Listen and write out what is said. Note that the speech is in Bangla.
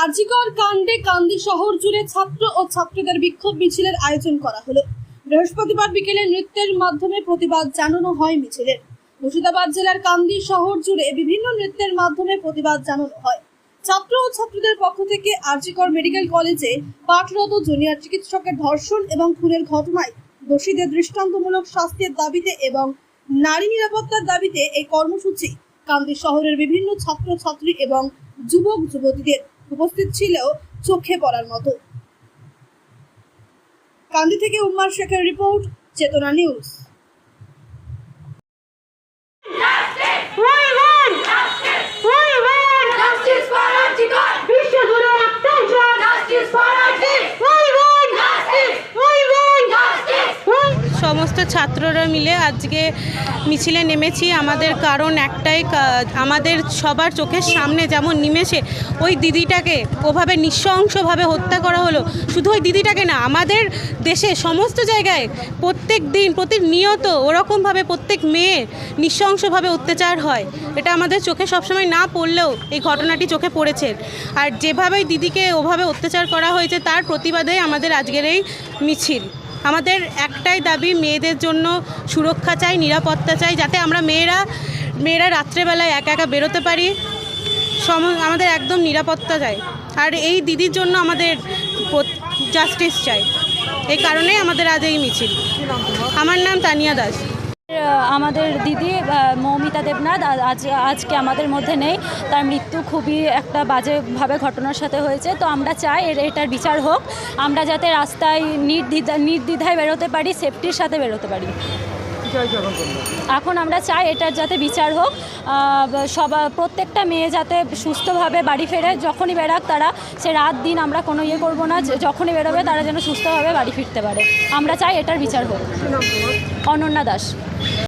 আরজিকর কাণ্ডে কান্দি শহর জুড়ে ছাত্র ও ছাত্রীদের বিক্ষোভ মিছিলের আয়োজন করা হলো। বৃহস্পতিবার বিকেলে নৃত্যের মাধ্যমে প্রতিবাদ জানানো হয় মিছিলের। মুর্শিদাবাদ জেলার কান্দি শহর জুড়ে বিভিন্ন নৃত্যের মাধ্যমে প্রতিবাদ জানানো হয়। ছাত্র ও ছাত্রীদের পক্ষ থেকে আরজিকর মেডিকেল কলেজে পাঠরত জুনিয়র চিকিৎসকের ধর্ষণ এবং খুনের ঘটনায় দোষীদের দৃষ্টান্তমূলক শাস্তির দাবিতে এবং নারী নিরাপত্তার দাবিতে এই কর্মসূচি কান্দি শহরের বিভিন্ন ছাত্র ছাত্রী এবং যুবক যুবতীদের উপস্থিত ছিল চোখে পড়ার মতো। কান্দি থেকে উম্মার শেখের রিপোর্ট চেতনা নিউজ। সমস্ত ছাত্ররা মিলে আজকে মিছিলে নেমেছি। আমাদের কারণ একটাই আমাদের সবার চোখের সামনে যেমন নিমেষে ওই দিদিটাকে ওভাবে নৃশংসভাবে হত্যা করা হলো, শুধু ওই দিদিটাকে না, আমাদের দেশে সমস্ত জায়গায় প্রত্যেক দিন প্রতিনিয়ত ওরকমভাবে প্রত্যেক মেয়ে নৃশংসভাবে অত্যাচার হয়। এটা আমাদের চোখে সবসময় না পড়লেও এই ঘটনাটি চোখে পড়েছে। আর যেভাবে দিদিকে ওভাবে অত্যাচার করা হয়েছে, তার প্রতিবাদে আমাদের আজকের এই মিছিল। আমাদের একটাই দাবি, মেয়েদের জন্য সুরক্ষা চাই, নিরাপত্তা চাই, যাতে আমরা মেয়েরা মেয়েরা রাত্রেবেলায় একা একা বেরোতে পারি। সম, আমাদের একদম নিরাপত্তা চাই। আর এই দিদির জন্য আমাদের জাস্টিস চাই। এই কারণেই আমাদের আজ এই মিছিল। আমার নাম তানিয়া দাস। আমাদের দিদি মৌমিতা দেবনাথ আজ আজকে আমাদের মধ্যে নেই। তার মৃত্যু খুবই একটা বাজেভাবে ঘটনার সাথে হয়েছে। তো আমরা চাই এর এটার বিচার হোক। আমরা যাতে রাস্তায় নির্দ্বিধা নির্দ্বিধায় বেরোতে পারি সেফটির সাথে বেরোতে পারি। এখন আমরা চাই এটার যাতে বিচার হোক সবা প্রত্যেকটা মেয়ে যাতে সুস্থভাবে বাড়ি ফেরে যখনই বেরাক তারা সে রাত দিন আমরা কোনো ইয়ে করব না যে- যখনই বেরোবে তারা যেন সুস্থভাবে বাড়ি ফিরতে পারে। আমরা চাই এটার বিচার হোক। অনন্যা দাস।